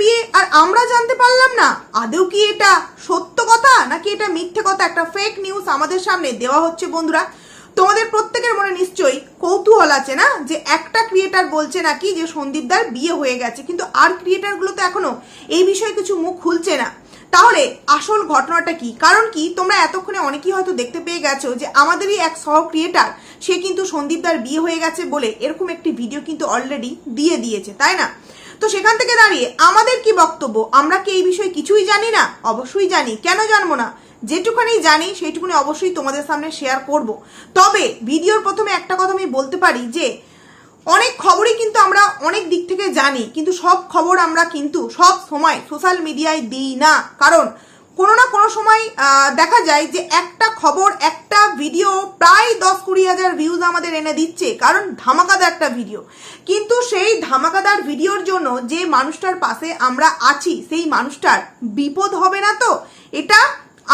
বিয়ে আর আমরা জানতে পারলাম না। আদৌ কি এটা সত্য কথা নাকি এটা মিথ্যে কথা? একটা ফেক নিউজ আমাদের সামনে দেওয়া হচ্ছে বন্ধুরা। তোমাদের প্রত্যেকের মনে নিশ্চয়ই কৌতূহল আছে না? যে একটা ক্রিয়েটার বলছে নাকি যে সন্দীপদার বিয়ে হয়ে গেছে, কিন্তু আর ক্রিয়েটারগুলো তো এখনও এই বিষয়ে কিছু মুখ খুলছে না। তাহলে আসল ঘটনাটা কি? কারণ কি তোমরা এতক্ষণে অনেকেই হয়তো দেখতে পেয়ে গেছো যে আমাদেরই এক সহ ক্রিয়েটার সে কিন্তু সন্দীপদার বিয়ে হয়ে গেছে বলে এরকম একটি ভিডিও কিন্তু অলরেডি দিয়ে দিয়েছে, তাই না? তো সেখান থেকে দাঁড়িয়ে আমাদের কি বক্তব্য? আমরা কি এই বিষয়ে কিছুই জানি না? অবশ্যই জানি। কেন জানব না? যেটুখানি জানি, সেইটুকুনি অবশ্যই তোমাদের সামনে শেয়ার করব। তবে ভিডিওর প্রথমে একটা কথা আমি বলতে পারি যে, অনেক খবরই কিন্তু আমরা অনেক দিক থেকে জানি, কিন্তু সব খবর আমরা কিন্তু সব সময় সোশ্যাল মিডিয়ায় দিই না। কারণ কোনো না কোনো সময় দেখা যায় যে একটা খবর, একটা ভিডিও প্রায় দশ কুড়ি হাজার ভিউজ আমাদের এনে দিচ্ছে, কারণ ধামাকাদার একটা ভিডিও কিন্তু সেই ধামাকাদার ভিডিওর জন্য যে মানুষটার পাশে আমরা আছি, সেই মানুষটার বিপদ হবে না তো? এটা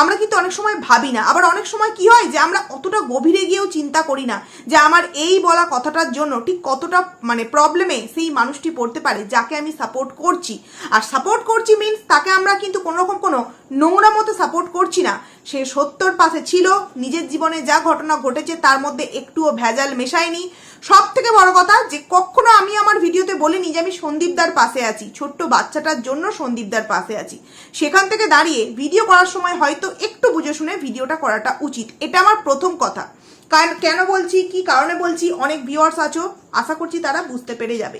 আমরা কিন্তু অনেক সময় ভাবি না। আবার অনেক সময় কি হয় যে আমরা অতটা গভীরে গিয়েও চিন্তা করি না যে আমার এই বলা কথাটার জন্য ঠিক কতটা মানে প্রবলেমে সেই মানুষটি পড়তে পারে, যাকে আমি সাপোর্ট করছি। আর সাপোর্ট করছি মিনস তাকে আমরা কিন্তু কোনোরকম কোনো নোংরা মতো সাপোর্ট করছি না। সে সত্যর পাশে ছিল, নিজের জীবনে যা ঘটনা ঘটেছে তার মধ্যে একটুও ভেজাল মেশায়নি। সব থেকে বড় কথা যে কখনো আমি আমার ভিডিওতে বলিনি যে আমি সন্দীপদার পাশে আছি, ছোট্ট বাচ্চাটার জন্য সন্দীপদার পাশে আছি। সেখান থেকে দাঁড়িয়ে ভিডিও করার সময় হয়তো একটু বুঝে শুনে ভিডিওটা করাটা উচিত। এটা আমার প্রথম কথা। কারণ কেন বলছি, কি কারণে বলছি, অনেক ভিউয়ার্স আছো, আশা করছি তারা বুঝতে পেরে যাবে।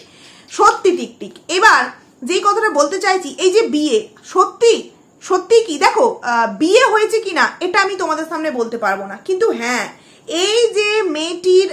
সত্যি টিকটিক এবার যেই কথাটা বলতে চাইছি, এই যে বিয়ে, সত্যি সত্যি কি? দেখো বিয়ে হয়েছে কিনা, এটা আমি তোমাদের সামনে বলতে পারব না। কিন্তু হ্যাঁ এই যে মেয়েটির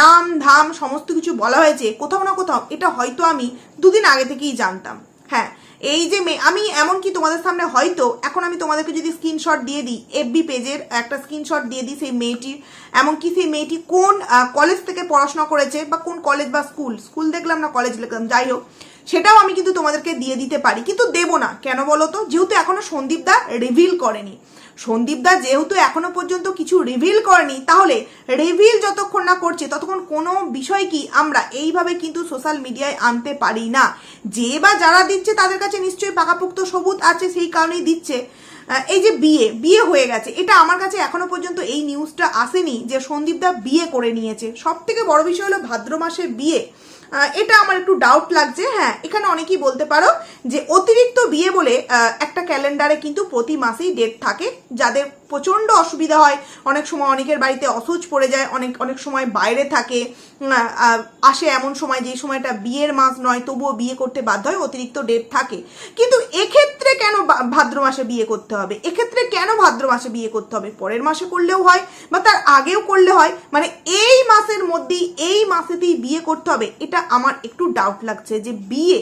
নাম, ধাম, সমস্ত কিছু বলা হয়েছে, কোথাও না কোথাও, এটা হয়তো আমি দুদিন আগে থেকেই জানতাম। হ্যাঁ এই যে মেয়ে আমি এমনকি তোমাদের সামনে হয়তো, এখন আমি তোমাদেরকে যদি স্ক্রিনশট দিয়ে দিই এফবি পেজের একটা স্ক্রিনশট দিয়ে দিই সেই মেয়েটির এমনকি সেই মেয়েটি কোন কলেজ থেকে পড়াশোনা করেছে বা কোন কলেজ বা স্কুল স্কুল দেখলাম না কলেজ দেখলাম। যাই হোক, সেটাও আমি কিন্তু তোমাদেরকে দিয়ে দিতে পারি। কিন্তু দেবো না। কেন বলো তো? যেহেতু এখনও সন্দীপ দা রিভিল করেনি। সন্দীপ দা যেহেতু এখনও পর্যন্ত কিছু রিভিল করেনি, তাহলে রিভিল যতক্ষণ না করছে, ততক্ষণ কোনো বিষয় কি আমরা এইভাবে কিন্তু সোশ্যাল মিডিয়ায় আনতে পারি না। যে বা যারা দিচ্ছে, তাদের কাছে নিশ্চয়ই পাকাপোক্ত সবুজ আছে, সেই কারণেই দিচ্ছে। এই যে বিয়ে বিয়ে হয়ে গেছে। এটা আমার কাছে এখনও পর্যন্ত এই নিউজটা আসেনি যে সন্দীপদা বিয়ে করে নিয়েছে। সব থেকে বড় বিষয় হলো ভাদ্র মাসে বিয়ে। এটা আমার একটু ডাউট লাগছে। হ্যাঁ এখানে অনেকেই বলতে পারো যে অতিরিক্ত বিয়ে বলে একটা ক্যালেন্ডারে কিন্তু প্রতি মাসেই ডেট থাকে। যাদের প্রচণ্ড অসুবিধা হয়। অনেক সময় অনেকের বাড়িতে অসুচ পড়ে যায়, অনেক অনেক সময় বাইরে থাকে আসে এমন সময় যে সময়টা বিয়ের মাস নয়, তবুও বিয়ে করতে বাধ্য হয়, অতিরিক্ত ডেট থাকে। কিন্তু এক্ষেত্রে কেন ভাদ্র মাসে বিয়ে করতে হবে? এক্ষেত্রে কেন ভাদ্র মাসে বিয়ে করতে হবে? পরের মাসে করলেও হয়, বা তার আগেও করলে হয়। মানে এই মাসের মধ্যেই, এই মাসেতেই বিয়ে করতে হবে, এটা আমার একটু ডাউট লাগছে যে বিয়ে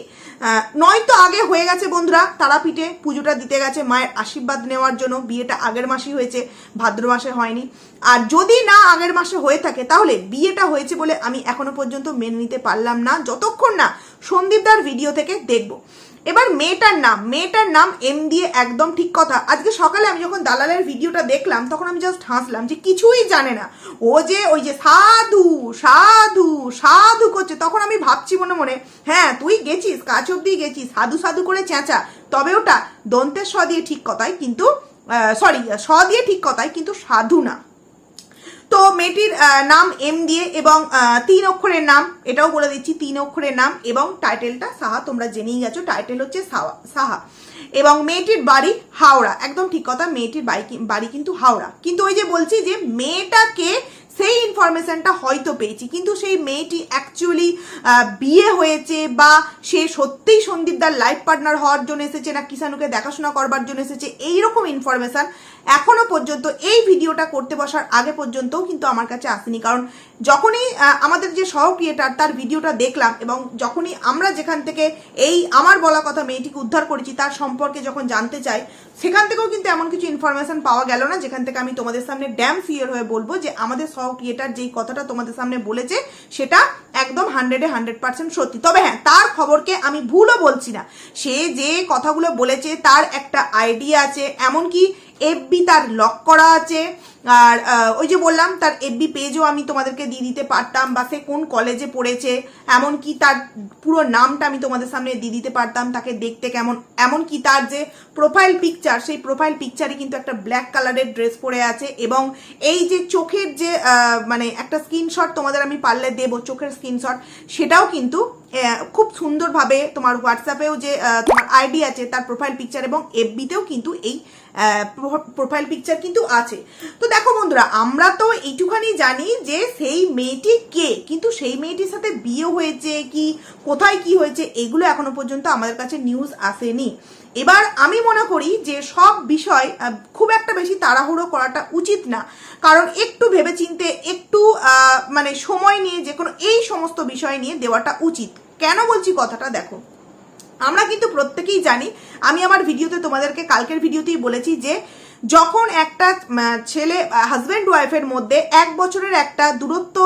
নয়তো আগে হয়ে গেছে বন্ধুরা, তারাপীঠে পুজোটা দিতে গেছে, মায়ের আশীর্বাদ নেওয়ার জন্য, বিয়েটা আগের মাসেই হয়েছে, ভাদ্র মাসে হয়নি। আর যদি না আগের মাসে হয়ে থাকে, তাহলে বিয়েটা হয়েছে বলে আমি এখনও পর্যন্ত মেনে নিতে পারলাম না, যতক্ষণ না সন্দীপদার ভিডিও থেকে দেখব। এবার মেয়েটার নাম মেয়েটার নাম এম দিয়ে একদম ঠিক কথা। আজকে সকালে আমি যখন দালালের ভিডিওটা দেখলাম, তখন আমি জাস্ট হাসলাম যে কিছুই জানে না। ও যে ওই যে সাধু সাধু সাধু করছে, তখন আমি ভাবছি মনে মনে হ্যাঁ তুই গেছিস, কাছ অব্দি গেছিস, সাধু সাধু করে চেঁচা। তবে ওটা দন্তের স দিয়ে ঠিক কথাই কিন্তু সরি স দিয়ে ঠিক কথাই কিন্তু সাধু না। তো মেয়েটির নাম এম দিয়ে এবং তিন অক্ষরের নাম, এটাও বলে দিচ্ছি, তিন অক্ষরের নাম এবং টাইটেলটা সাহা, তোমরা জেনেই গেছো, টাইটেল হচ্ছে সাহা এবং মেয়েটির বাড়ি হাওড়া, একদম ঠিক কথা, মেয়েটির বাড়ি কিন্তু হাওড়া। কিন্তু ওই যে বলছি যে মেয়েটাকে সেই ইনফরমেশনটা হয়তো পেয়েছি, কিন্তু সেই মেয়েটি অ্যাকচুয়ালি বিয়ে হয়েছে বা সে সত্যিই সন্দীপদার লাইফ পার্টনার হওয়ার জন্য এসেছে না কিষানুকে দেখাশোনা করবার জন্য এসেছে, এইরকম ইনফরমেশন এখনও পর্যন্ত এই ভিডিওটা করতে বসার আগে পর্যন্তও কিন্তু আমার কাছে আসেনি। কারণ যখনই আমাদের যে সহ ক্রিয়েটার তার ভিডিওটা দেখলাম এবং যখনই আমরা যেখান থেকে এই আমার বলা কথা মেয়েটিকে উদ্ধার করেছি, তার সম্পর্কে যখন জানতে চাই, সেখান থেকেও কিন্তু এমন কিছু ইনফরমেশন পাওয়া গেল না, যেখান থেকে আমি তোমাদের সামনে ড্যাম ফিয়ার হয়ে বলব যে আমাদের সহ ক্রিয়েটার যেই কথাটা তোমাদের সামনে বলেছে, সেটা একদম হান্ড্রেডে হান্ড্রেড পার্সেন্ট সত্যি। তবে হ্যাঁ তার খবরকে আমি ভুলও বলছি না। সে যে কথাগুলো বলেছে, তার একটা আইডিয়া আছে, এমনকি এফবি তার লক করা আছে। আর ওই যে বললাম, তার এফবি পেজও আমি তোমাদেরকে দিয়ে দিতে পারতাম বা সে কোন কলেজে পড়েছে, এমনকি তার পুরো নামটা আমি তোমাদের সামনে দিয়ে দিতে পারতাম, তাকে দেখতে কেমন, এমনকি তার যে প্রোফাইল পিকচার সেই প্রোফাইল পিকচারে কিন্তু একটা ব্ল্যাক কালারের ড্রেস পরে আছে এবং এই যে চোখের যে মানে একটা স্ক্রিনশট তোমাদের আমি পারলে দেবো, চোখের স্ক্রিনশট সেটাও কিন্তু খুব সুন্দরভাবে তোমার হোয়াটসঅ্যাপেও যে তোমার আইডি আছে, তার প্রোফাইল পিকচার এবং এফবিতেও কিন্তু এই প্রোফাইল পিকচার কিন্তু আছে। তো দেখো বন্ধুরা, আমরা তো এইটুখানি জানি যে সেই মেয়েটি কে, কিন্তু সেই মেয়েটির সাথে বিয়ে হয়েছে কি, কোথায় কি হয়েছে, এগুলো এখনও পর্যন্ত আমাদের কাছে নিউজ আসেনি। এবার আমি মনে করি যে সব বিষয় খুব একটা বেশি তাড়াহুড়ো করাটা উচিত না। কারণ একটু ভেবেচিন্তে, একটু মানে সময় নিয়ে যে কোনো এই সমস্ত বিষয় নিয়ে দেওয়াটা উচিত। কেন বলছি কথাটা? দেখো। আমরা কিন্তু প্রত্যেকেই জানি, আমি আমার ভিডিওতে তোমাদেরকে কালকের ভিডিওতেই বলেছি যে, যখন একটা ছেলে হাজব্যান্ড ওয়াইফের মধ্যে এক বছরের একটা দূরত্ব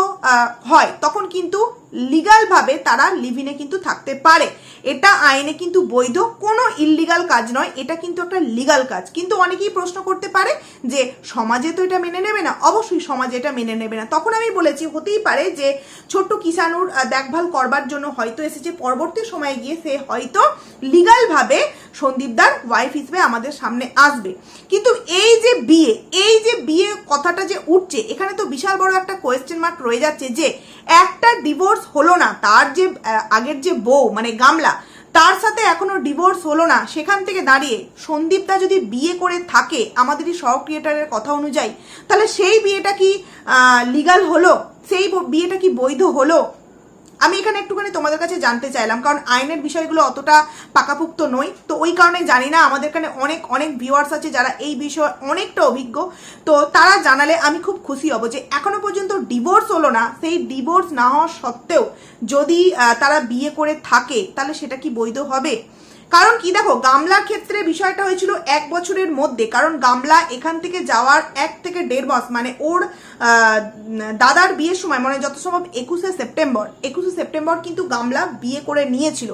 হয়, তখন কিন্তু লিগালভাবে তারা লিভিনে কিন্তু থাকতে পারে। এটা আইনে কিন্তু বৈধ, কোনো ইললিগাল কাজ নয়, এটা কিন্তু একটা লিগাল কাজ। কিন্তু অনেকেই প্রশ্ন করতে পারে যে, সমাজে তো এটা মেনে নেবে না? অবশ্যই সমাজে এটা মেনে নেবে না। তখন আমি বলেছি, হতেই পারে যে, ছোট্ট কিষাণুর দেখভাল করবার জন্য হয়তো এসেছে, পরবর্তী সময়ে গিয়ে সে হয়তো লিগালভাবে সন্দীপদার ওয়াইফ হিসেবে আমাদের সামনে আসবে। কিন্তু এই যে বিয়ে, এই যে বিয়ে কথাটা যে উঠছে, এখানে তো বিশাল বড় একটা কোয়েশ্চেন মার্ক রয়ে যাচ্ছে যে, একটা ডিভোর্স হলো না, তার যে আগের যে বউ মানে গামলা, তার সাথে এখনও ডিভোর্স হলো না, সেখান থেকে দাঁড়িয়ে সন্দীপদা যদি বিয়ে করে থাকে আমাদেরই সহ ক্রিয়েটারের কথা অনুযায়ী, তাহলে সেই বিয়েটা কি লিগাল হলো? সেই বিয়েটা কি বৈধ হলো? আমি এখানে একটুখানি তোমাদের কাছে জানতে চাইলাম, কারণ আইনের বিষয়গুলো অতটা পাকাপুক্ত নই। তো ওই কারণে জানি না, আমাদের এখানে অনেক অনেক ভিউয়ার্স আছে যারা এই বিষয়ে অনেকটা অভিজ্ঞ। তো তারা জানালে আমি খুব খুশি হব যে এখনও পর্যন্ত ডিভোর্স হলো না। সেই ডিভোর্স না হওয়া সত্ত্বেও যদি তারা বিয়ে করে থাকে, তাহলে সেটা কি বৈধ হবে? কারণ কি দেখো, গামলার ক্ষেত্রে বিষয়টা হয়েছিল এক বছরের মধ্যে। কারণ গামলা এখান থেকে যাওয়ার এক থেকে দেড় মাস মানে ওর দাদার বিয়ের সময় মানে যত সম্ভব একুশে সেপ্টেম্বর একুশে সেপ্টেম্বর কিন্তু গামলা বিয়ে করে নিয়েছিল।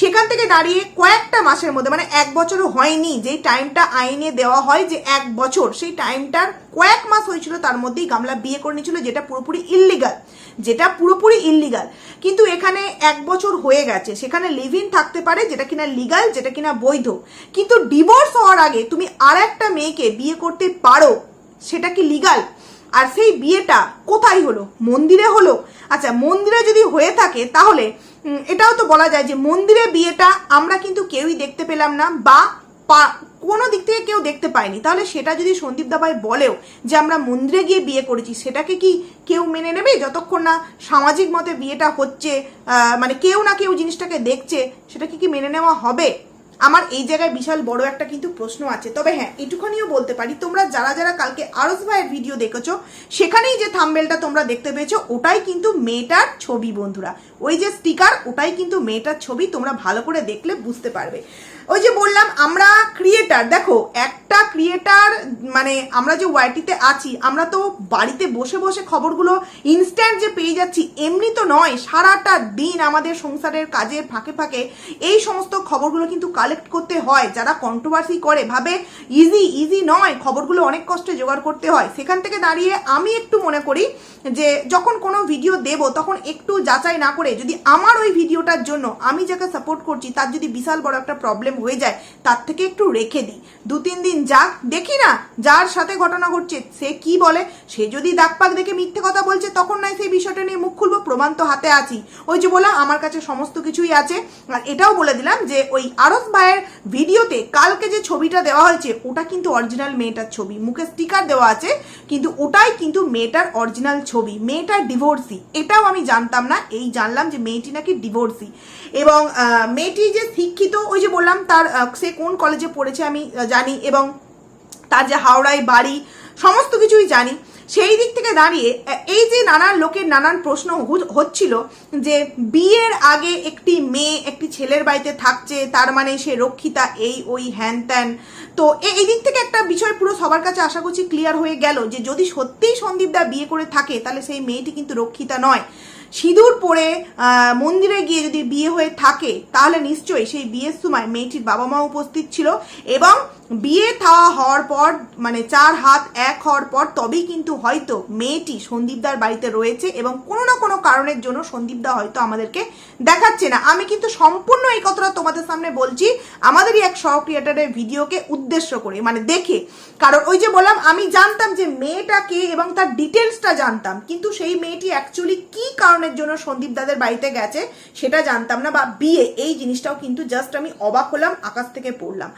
সেখান থেকে দাঁড়িয়ে কয়েকটা মাসের মধ্যে মানে এক বছরও হয়নি, যেই টাইমটা আইনে দেওয়া হয় যে এক বছর, সেই টাইমটার কয়েক মাস হয়েছিল তার মধ্যেই গামলা বিয়ে করে নিয়েছিল, যেটা পুরোপুরি ইল্লিগাল যেটা পুরোপুরি ইল্লিগাল কিন্তু এখানে এক বছর হয়ে গেছে, সেখানে লিভ ইন থাকতে পারে, যেটা কিনা লিগাল যেটা কিনা বৈধ। কিন্তু ডিভোর্স হওয়ার আগে তুমি আর একটা মেয়েকে বিয়ে করতে পারো, সেটা কি লিগাল আর সেই বিয়েটা কোথায় হলো? মন্দিরে হলো? আচ্ছা মন্দিরে যদি হয়ে থাকে, তাহলে এটাও তো বলা যায় যে মন্দিরে বিয়েটা আমরা কিন্তু কেউই দেখতে পেলাম না বা কোনো দিক থেকে কেউ দেখতে পায়নি। তাহলে সেটা যদি সন্দীপ দাবাই বলেও যে আমরা মন্দিরে গিয়ে বিয়ে করেছি, সেটাকে কি কেউ মেনে নেবে? যতক্ষণ না সামাজিক মতে বিয়েটা হচ্ছে মানে কেউ না কেউ জিনিসটাকে দেখছে, সেটাকে কি মেনে নেওয়া হবে? আমার এই জায়গায় বিশাল বড় একটা কিন্তু প্রশ্ন আছে। তবে হ্যাঁ এটুখানিও বলতে পারি, তোমরা যারা যারা কালকে আরস ভাইয়ের ভিডিও দেখেছ, সেখানেই যে থাম্বেলটা তোমরা দেখতে পেয়েছ, ওটাই কিন্তু মেয়েটার ছবি, বন্ধুরা। ওই যে স্টিকার ওটাই কিন্তু মেয়েটার ছবি, তোমরা ভালো করে দেখলে বুঝতে পারবে। ওই যে বললাম, আমরা ক্রিয়েটার দেখো, একটা ক্রিয়েটার মানে আমরা যে ওয়াইটিতে আছি, আমরা তো বাড়িতে বসে বসে খবরগুলো ইনস্ট্যান্ট যে পেয়ে যাচ্ছি, এমনি তো নয়, সারাটা দিন আমাদের সংসারের কাজের ফাঁকে ফাঁকে এই সমস্ত খবরগুলো কিন্তু কালেক্ট করতে হয়, যারা কন্ট্রোভার্সি করে, ভাবে ইজি ইজি নয়, খবরগুলো অনেক কষ্টে জোগাড় করতে হয়। সেখান থেকে দাঁড়িয়ে আমি একটু মনে করি যে, যখন কোনো ভিডিও দেব, তখন একটু যাচাই না করে, যদি আমার ওই ভিডিওটার জন্য আমি যাকে সাপোর্ট করছি, তার যদি বিশাল বড় একটা প্রবলেম হয়ে যায়, তার থেকে একটু রেখে দিই। দু, তিন দিন যাক, দেখি না যার সাথে ঘটনা ঘটছে, সে কি বলে? সে যদি দাগ পাক দেখে মিথ্যে কথা বলছে, তখন নয় সেই বিষয়টা নিয়ে মুখ খুলবো, প্রমাণ তো হাতে আছি। ওই যে বললাম, আমার কাছে সমস্ত কিছুই আছে। আর এটাও বলে দিলাম যে, ওই আরস ভাইয়ের ভিডিওতে কালকে যে ছবিটা দেওয়া হয়েছে, ওটা কিন্তু অরিজিনাল মেয়েটার ছবি। মুখে স্টিকার দেওয়া আছে, কিন্তু ওটাই কিন্তু মেয়েটার অরিজিনাল ছবি, মেয়েটার ডিভোর্সি এটাও আমি জানতাম না, এই জানলাম যে মেয়েটি নাকি ডিভোর্সি এবং মেয়েটি যে শিক্ষিত, ওই যে বললাম তার সে কোন কলেজে পড়েছে আমি জানি এবং তার যে হাওড়ায় বাড়ি, সমস্ত কিছুই জানি। সেই দিক থেকে দাঁড়িয়ে এই যে নানান লোকের নানান প্রশ্ন হচ্ছিল যে বিয়ের আগে একটি মেয়ে একটি ছেলের বাড়িতে থাকছে, তার মানে সে রক্ষিতা এই, ওই, হ্যান ত্যান। তো এই দিক থেকে একটা বিষয় পুরো সবার কাছে আশা করছি ক্লিয়ার হয়ে গেল যে যদি সত্যিই সন্দীপদা বিয়ে করে থাকে, তাহলে সেই মেয়েটি কিন্তু রক্ষিতা নয়। সিঁদুর পরে মন্দিরে গিয়ে যদি বিয়ে হয়ে থাকে, তাহলে নিশ্চয়ই সেই বিয়ের সময় মেয়েটির বাবা মা উপস্থিত ছিল এবং বিয়ে থাওয়া হওয়ার পর মানে চার হাত এক হওয়ার পর, তবেই কিন্তু হয়তো মেয়েটি সন্দীপদার বাড়িতে রয়েছে এবং কোনো না কোনো কারণের জন্য সন্দীপদা হয়তো আমাদেরকে দেখাচ্ছে না। আমি কিন্তু সম্পূর্ণ এই কথাটা তোমাদের সামনে বলছি, আমাদেরই এক সহ ক্রিয়েটারের ভিডিওকে উদ্দেশ্য করে মানে দেখে। কারণ ওই যে বললাম, আমি জানতাম যে মেয়েটাকে এবং তার ডিটেলসটা জানতাম, কিন্তু সেই মেয়েটি অ্যাকচুয়ালি কি কারণের জন্য সন্দীপ দাদের বাড়িতে গেছে, সেটা জানতাম না বা বিয়ে, এই জিনিসটাও কিন্তু জাস্ট আমি অবাক হলাম, আকাশ থেকে পড়লাম।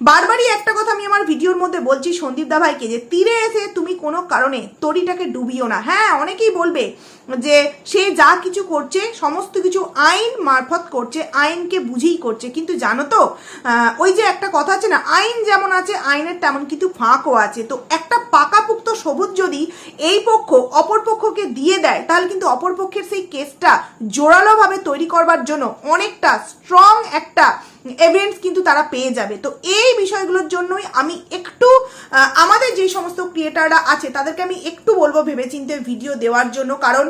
বারবারই একটা কথা আমি আমার ভিডিওর মধ্যে বলছি সন্দীপ দা ভাইকে যে তীরে এসে তুমি কোনো কারণে তরিটাকে ডুবিও না। হ্যাঁ অনেকেই বলবে যে সে যা কিছু করছে, সমস্ত কিছু আইন মারফত করছে, আইনকে বুঝেই করছে। কিন্তু জানো তো ওই যে একটা কথা আছে না, আইন যেমন আছে, আইনের তেমন কিন্তু ফাঁকও আছে। তো একটা পাকাপুক্ত সবুজ যদি এই পক্ষ অপর পক্ষকে দিয়ে দেয়, তাহলে কিন্তু অপর পক্ষের সেই কেসটা জোরালোভাবে তৈরি করবার জন্য অনেকটা স্ট্রং একটা এভিডেন্স কিন্তু তারা পেয়ে যাবে। তো এই বিষয়গুলোর জন্যই আমি একটু আমাদের যে সমস্ত ক্রিয়েটাররা আছে, তাদেরকে আমি একটু বলব ভেবেচিন্তে ভিডিও দেওয়ার জন্য। কারণ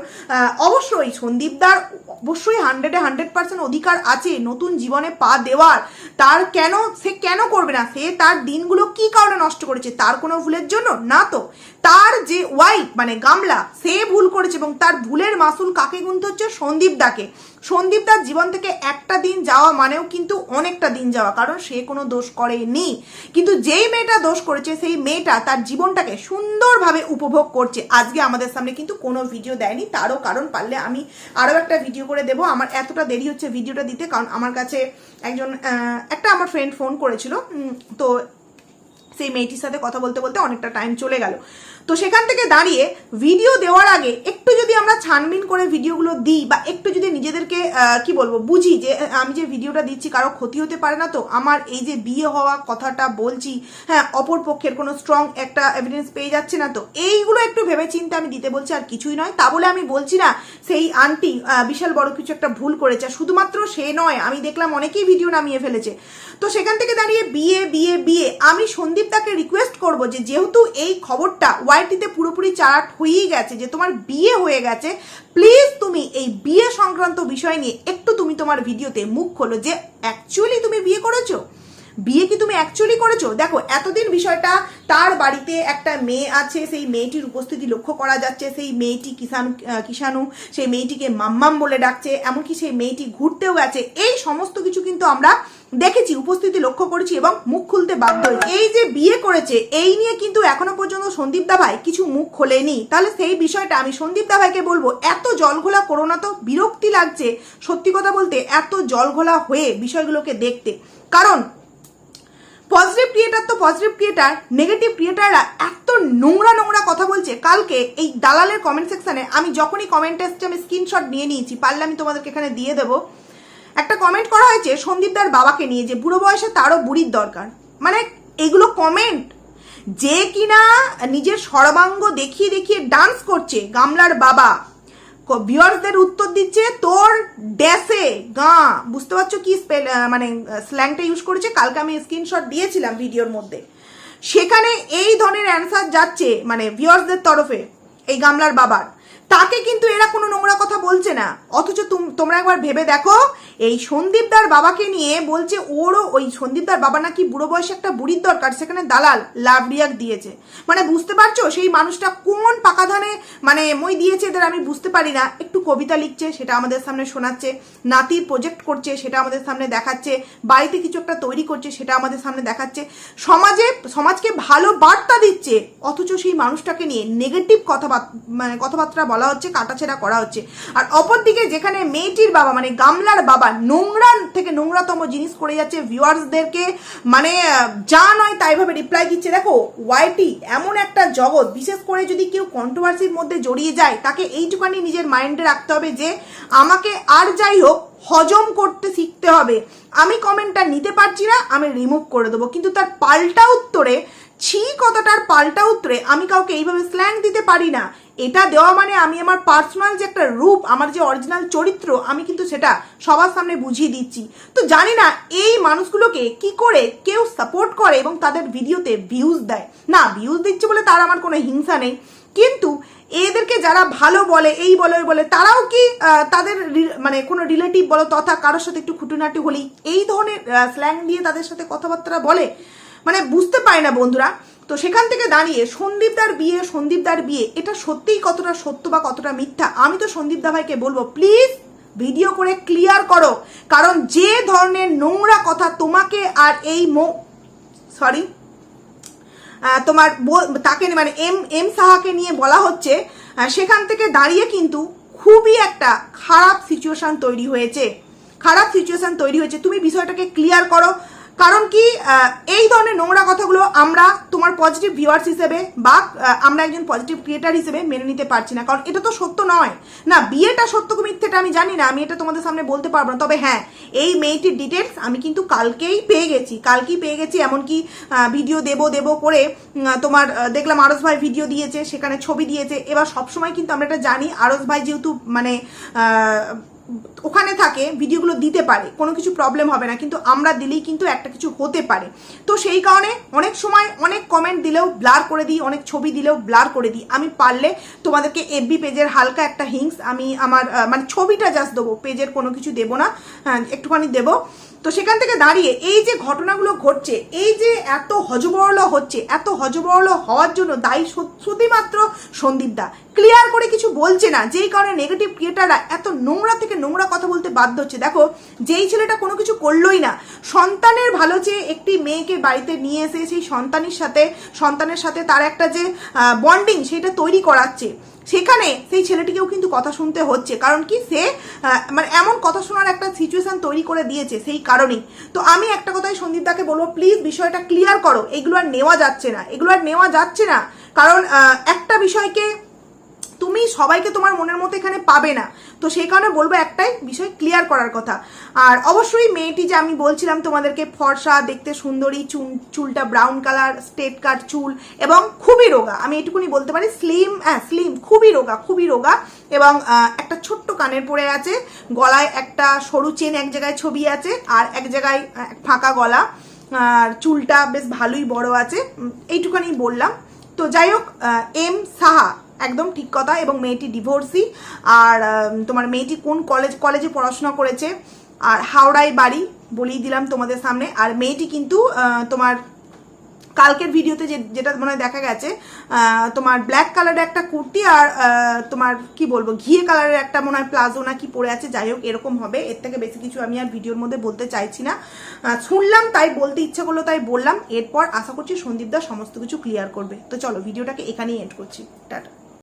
অবশ্যই সন্দীপদার অবশ্যই হান্ড্রেডে হান্ড্রেড পার্সেন্ট অধিকার আছে নতুন জীবনে পা দেওয়ার। তার কেন, সে কেন করবে না? সে তার দিনগুলো কি কারণে নষ্ট করেছে? তার কোনো ভুলের জন্য? না তো। তার যে ওয়াইফ মানে গামলা, সে ভুল করেছে এবং তার ভুলের মাসুল কাকে গুনতে হচ্ছে? সন্দীপ দাকে। সন্দীপ দার জীবন থেকে একটা দিন যাওয়া মানেও কিন্তু অনেকটা দিন যাওয়া, কারণ সে কোনো দোষ করেনি। কিন্তু যেই মেয়েটা দোষ করেছে, সেই মেয়েটা তার জীবনটাকে সুন্দরভাবে উপভোগ করছে। আজকে আমাদের সামনে কিন্তু কোনো ভিডিও দেয়নি, তারও কারণ পারলে আমি আরও একটা ভিডিও করে দেবো। আমার এতটা দেরি হচ্ছে ভিডিওটা দিতে, কারণ আমার কাছে একজন একটা আমার ফ্রেন্ড ফোন করেছিল তো সেই মেয়েটির সাথে কথা বলতে বলতে অনেকটা টাইম চলে গেল। তো সেখান থেকে দাঁড়িয়ে ভিডিও দেওয়ার আগে একটু যদি আমরা ছানবিন করে ভিডিওগুলো দিই বা একটু যদি নিজেদেরকে কি বলব, বুঝি যে আমি যে ভিডিওটা দিচ্ছি কারও ক্ষতি হতে পারে না তো, আমার এই যে বিয়ে হওয়া কথাটা বলছি হ্যাঁ অপর পক্ষের কোনো স্ট্রং একটা এভিডেন্স পেয়ে যাচ্ছে না তো, এইগুলো একটু ভেবে চিন্তে আমি দিতে বলছি, আর কিছুই নয়। তা বলে আমি বলছি না, সেই আন্টি বিশাল বড় কিছু একটা ভুল করেছে শুধুমাত্র সে নয়, আমি দেখলাম অনেকেই ভিডিও নামিয়ে ফেলেছে। তো সেখান থেকে দাঁড়িয়ে বিয়ে বিয়ে বিয়ে, আমি সন্দীপ তাকে রিকোয়েস্ট করব যে, যেহেতু এই খবরটা ওয়াইটিতে পুরোপুরি চারাট হয়েই গেছে, যে তোমার বিয়ে হয়ে গেছে প্লিজ তুমি এই বিয়ে সংক্রান্ত বিষয় নিয়ে একটু তুমি তোমার ভিডিওতে মুখ খোলো যে অ্যাকচুয়ালি তুমি বিয়ে করেছ? বিয়ে কি তুমি অ্যাকচুয়ালি করেছ? দেখো, এতদিন বিষয়টা তার বাড়িতে একটা মেয়ে আছে, সেই মেয়েটির উপস্থিতি লক্ষ্য করা যাচ্ছে, সেই মেয়েটি কিষাণ কিষাণু, সেই মেয়েটিকে মাম্মাম বলে ডাকছে, এমনকি সেই মেয়েটি ঘুরতেও গেছে। এই সমস্ত কিছু কিন্তু আমরা দেখেছি, উপস্থিতি লক্ষ্য করেছি এবং মুখ খুলতে বাধ্য। এই যে বিয়ে করেছে, এই নিয়ে কিন্তু এখনও পর্যন্ত সন্দীপ দা ভাই কিছু মুখ খোলেনি। তাহলে সেই বিষয়টা আমি সন্দীপ দা ভাইকে বলব, এত জলঘোলা করো না তো, বিরক্তি লাগছে। সত্যি কথা বলতে, এত জলঘোলা হয়ে বিষয়গুলোকে দেখতে। কারণ পজিটিভ ক্রিয়েটার তো পজিটিভ ক্রিয়েটার নেগেটিভ ক্রিয়েটাররা এত নোংরা নোংরা কথা বলছে। কালকে এই দালালের কমেন্ট সেকশানে আমি যখনই কমেন্ট এসছে, আমি স্ক্রিনশট নিয়ে নিয়েছি, পারলে আমি তোমাদেরকে এখানে দিয়ে দেবো। একটা কমেন্ট করা হয়েছে সন্দীপদার বাবাকে নিয়ে, যে বুড়ো বয়সে তারও বুড়ির দরকার। মানে এগুলো কমেন্ট যে কিনা নিজের সর্বাঙ্গ দেখিয়ে দেখিয়ে ডান্স করছে গামলার বাবা। ভিউয়ার্সদের উত্তর দিচ্ছে তোর ড্যাসে গা। বুঝতে পারছ কি স্পেল মানে স্ল্যাংটা ইউজ করেছে? কালকে আমি স্ক্রিনশট দিয়েছিলাম ভিডিওর মধ্যে। সেখানে এই ধরনের অ্যান্সার যাচ্ছে মানে ভিওর্সদের তরফে, এই গামলার বাবার। তাকে কিন্তু এরা কোনো নোংরা কথা বলছে না। অথচ তুম- তোমরা একবার ভেবে দেখো, এই সন্দীপদার বাবাকে নিয়ে বলছে ওরও ওই সন্দীপদার বাবা নাকি বুড়ো বয়সে একটা বুড়ির দরকার, সেখানে দালাল লাভ রিয়াক দিয়েছে। মানে বুঝতে পারছ? সেই মানুষটা কোন পাকা ধানে মানে মই দিয়েছে এদের আমি বুঝতে পারি না। একটু কবিতা লিখছে, সেটা আমাদের সামনে শোনাচ্ছে নাতির প্রজেক্ট করছে, সেটা আমাদের সামনে দেখাচ্ছে, বাড়িতে কিছু একটা তৈরি করছে, সেটা আমাদের সামনে দেখাচ্ছে। সমাজে সমাজকে ভালো বার্তা দিচ্ছে, অথচ সেই মানুষটাকে নিয়ে নেগেটিভ কথা মানে কথাবার্তা বলা হচ্ছে, কাটাছেড়া করা হচ্ছে। আর অপরদিকে যেখানে মেয়েটির বাবা মানে গামলার বাবা নোংরা থেকে নোংরাতম জিনিস করে যাচ্ছে ভিউয়ার্সদেরকে মানে যা নয় তাই ভাবে রিপ্লাই দিচ্ছে। দেখো ওয়াইটি এমন একটা জগৎ, বিশেষ করে যদি কেউ কন্ট্রোভার্সির মধ্যে জড়িয়ে যায়, তাকে এইটুখানি নিজের মাইন্ডে রাখতে হবে যে, আমাকে আর যাই হোক, হজম করতে শিখতে হবে। আমি কমেন্টটা নিতে পারছি না, আমি রিমুভ করে দেবো। কিন্তু তার পাল্টা উত্তরে ছি কথাটার পাল্টা উত্তরে আমি কাউকে এইভাবে স্ল্যাং দিতে পারি না। এটা দেওয়া মানে আমি আমার পার্সোনাল যে একটা রূপ, আমার যে অরিজিনাল চরিত্র, আমি কিন্তু সেটা সবার সামনে বুঝিয়ে দিচ্ছি। তো জানি না এই মানুষগুলোকে কি করে কেউ সাপোর্ট করে এবং তাদের ভিডিওতে ভিউজ দেয়। না ভিউজ দিচ্ছে বলে তার আমার কোনো হিংসা নেই। কিন্তু এদেরকে যারা ভালো বলে, এই বলে, ওই বলে, তারাও কি তাদের মানে কোনো রিলেটিভ বলো তথা কারোর সাথে একটু খুঁটিনাটি হলেই এই ধরনের স্ল্যাং দিয়ে তাদের সাথে কথাবার্তা বলে? মানে বুঝতে পারি না বন্ধুরা। তো সেখান থেকে দাঁড়িয়ে সন্দীপদার বিয়ে সন্দীপদার বিয়ে, এটা সত্যিই কতটা সত্য বা কতটা মিথ্যা? আমি তো সন্দীপদা ভাইকে বলব প্লিজ ভিডিও করে ক্লিয়ার করো। কারণ যে ধরনের নোংরা কথা তোমাকে আর এই মো সরি তোমার তাকে মানে এম এম সাহাকে নিয়ে বলা হচ্ছে সেখান থেকে দাঁড়িয়ে কিন্তু খুবই একটা খারাপ সিচুয়েশান তৈরি হয়েছে। খারাপ সিচুয়েশন তৈরি হয়েছে। তুমি বিষয়টাকে ক্লিয়ার করো। কারণ কি এই ধরনের নোংরা কথাগুলো আমরা তোমার পজিটিভ ভিউয়ার্স হিসেবে বা আমরা একজন পজিটিভ ক্রিয়েটার হিসেবে মেনে নিতে পারছি না। কারণ এটা তো সত্য নয়। না, বিয়েটা সত্য কি মিথ্যেটা আমি জানি না। আমি এটা তোমাদের সামনে বলতে পারব না। তবে হ্যাঁ এই মেয়েটির ডিটেলস আমি কিন্তু কালকেই পেয়ে গেছি। কালকেই পেয়ে গেছি, এমনকি ভিডিও দেব দেব করে তোমার দেখলাম আরস ভাই ভিডিও দিয়েছে, সেখানে ছবি দিয়েছে। এবার সবসময় কিন্তু আমরা এটা জানি। আরস ভাই যেহেতু মানে ওখানে থাকে ভিডিওগুলো দিতে পারে কোনো কিছু প্রবলেম হবে না কিন্তু আমরা দিলেই কিন্তু একটা কিছু হতে পারে। তো সেই কারণে অনেক সময় অনেক কমেন্ট দিলেও ব্লার করে দিই অনেক ছবি দিলেও ব্লার করে দিই। আমি পারলে তোমাদেরকে এফবি পেজের হালকা একটা হিংস আমি আমার মানে ছবিটা জাস্ট দেবো পেজের কোনো কিছু দেবো না হ্যাঁ, একটুখানি দেবো। তো সেখান থেকে দাঁড়িয়ে এই যে ঘটনাগুলো ঘটছে, এই যে এত হজবরল হচ্ছে, এত হজবরল হওয়ার জন্য দায়ী শুধ- শুধুমাত্র সন্দীপ দা। ক্লিয়ার করে কিছু বলছে না, যেই কারণে নেগেটিভ ক্রিয়েটাররা এত নোংরা থেকে নোংরা কথা বলতে বাধ্য হচ্ছে। দেখো, যেই ছেলেটা কোনো কিছু করলোই না, সন্তানের ভালো চেয়ে একটি মেয়েকে বাড়িতে নিয়ে এসে সেই সন্তানের সাথে সন্তানের সাথে তার একটা যে বন্ডিং সেটা তৈরি করাচ্ছে। সেখানে সেই ছেলেটিকেও কিন্তু কথা শুনতে হচ্ছে। কারণ কি? সে মানে এমন কথা শোনার একটা সিচুয়েশান তৈরি করে দিয়েছে সেই কারণেই। তো আমি একটা কথাই সন্দীপদাকে বলব প্লিজ বিষয়টা ক্লিয়ার করো। এগুলো আর নেওয়া যাচ্ছে না। এগুলো আর নেওয়া যাচ্ছে না। কারণ একটা বিষয়কে তুমি সবাইকে তোমার মনের মতো এখানে পাবে না। তো সেই কারণে বলব একটাই বিষয় ক্লিয়ার করার কথা। আর অবশ্যই মেয়েটি যে আমি বলছিলাম তোমাদেরকে, ফর্সা, দেখতে সুন্দরী, চুল, চুলটা ব্রাউন কালার স্টেট কাট চুল, এবং খুবই রোগা। আমি এটুকুনি বলতে পারি স্লিম হ্যাঁ স্লিম খুবই রোগা খুবই রোগা। এবং একটা ছোট্ট কানের পরে আছে, গলায় একটা সরু চেন এক জায়গায় ছবি আছে, আর এক জায়গায় ফাঁকা গলা। আর চুলটা বেশ ভালোই বড় আছে এইটুখানি বললাম। তো যাই হোক এম সাহা একদম ঠিক কথা এবং মেয়েটি ডিভোর্সি আর তোমার মেয়েটি কোন কলেজ কলেজে পড়াশোনা করেছে, আর হাওড়ায় বাড়ি বলেই দিলাম তোমাদের সামনে, আর মেয়েটি কিন্তু তোমার কালকের ভিডিওতে যে, যেটা মনে দেখা গেছে তোমার ব্ল্যাক কালারের একটা কুর্তি আর তোমার কি বলব, ঘিয়ে কালারের একটা মনে হয় প্লাজো না কি পরে আছে, যাই হোক, এরকম হবে, এর থেকে বেশি কিছু আমি আর ভিডিওর মধ্যে বলতে চাইছি না। শুনলাম তাই, বলতে ইচ্ছে করল তাই বললাম, এরপর আশা করছি সন্দীপ দা সমস্ত কিছু ক্লিয়ার করবে। তো চলো ভিডিওটাকে এখানেই এন্ড করছি। টাটা।